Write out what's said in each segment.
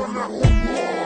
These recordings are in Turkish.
from the hood.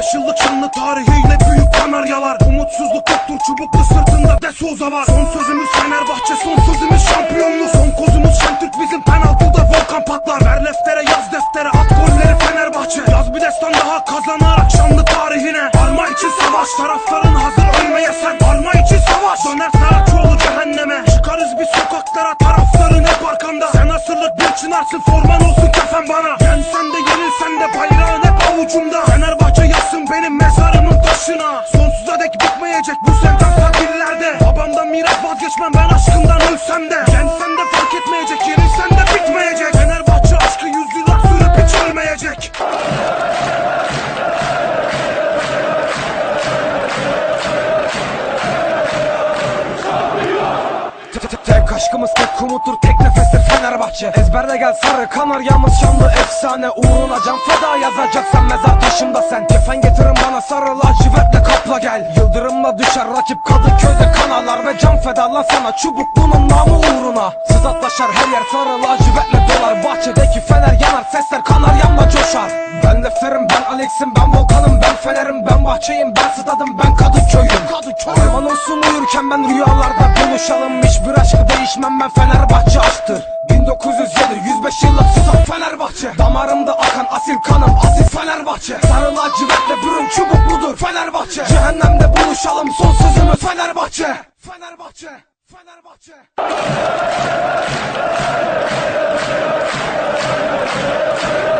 15 yıllık şanlı tarihiyle büyük kanaryalar. Umutsuzluk yoktur çubuklu sırtında de Souza var. Son sözümüz Fenerbahçe son sözümüz şampiyonlu Son kozumuz Şentürk bizim penaltıda volkan patlar. Ver leftere yaz deftere at golleri Fenerbahçe. Yaz bir destan daha kazanarak şanlı tarihine. Arma için savaş tarafların hazır ölmeye sen. Arma için savaş döner Saraçoğlu cehenneme. Çıkarız bir sokaklara tarafların hep arkanda. Sen asırlık bir çınarsın forma bu sevdam takdirlerde Babamdan miras vazgeçmem ben aşkından ölsem de. Yensen de fark etmeyecek yenilsen de bitmeyecek. Fenerbahçe aşkı yüzyıllar sürüp hiç ölmeyecek. Tek aşkımız tek umuttur tek nefestir Fenerbahçe. Ezberle gel sarı kanaryamız şanlı efsane. Uğruna can feda yazacaksan mezar taşımda sen. Kefen getirin bana sarı lacivertle kapla gel. Yıldırımla düşer rakip Kadıköy'de kanalar Ve can feda lan sana çubuklunun namı uğruna. Sızatlaşar her yer sarı lacivertle dolar. Bahçedeki fener yanar sesler kanaryamla coşar. Ben defterim ben Alex'im ben Volkan'ım ben Fener'im ben Bahçeyim ben Stadım ben Kadıköy'üm Kadıköy Arman olsun uyurken ben rüyalarda buluşalım. Hiçbir aşkı değişmem ben Fenerbahçe aşktır 1907 105 yıllık susam Fenerbahçe. Damarımda akan asil kanım asil Fenerbahçe. Sarı lacivertle bürün çubukludur Fenerbahçe. Cehennemde buluşalım son sözümüz Fenerbahçe. Fenerbahçe Fenerbahçe. Lay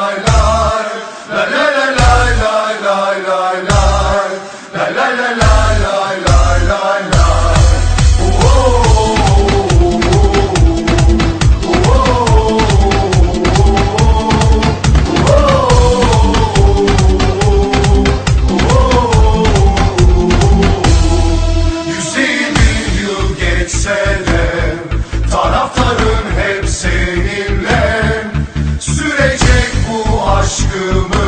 bu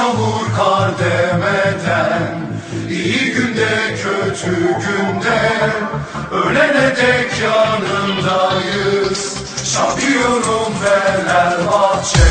çamur kar demeden İyi günde kötü günde Ölene dek yanındayız Şampiyonum Fenerbahçe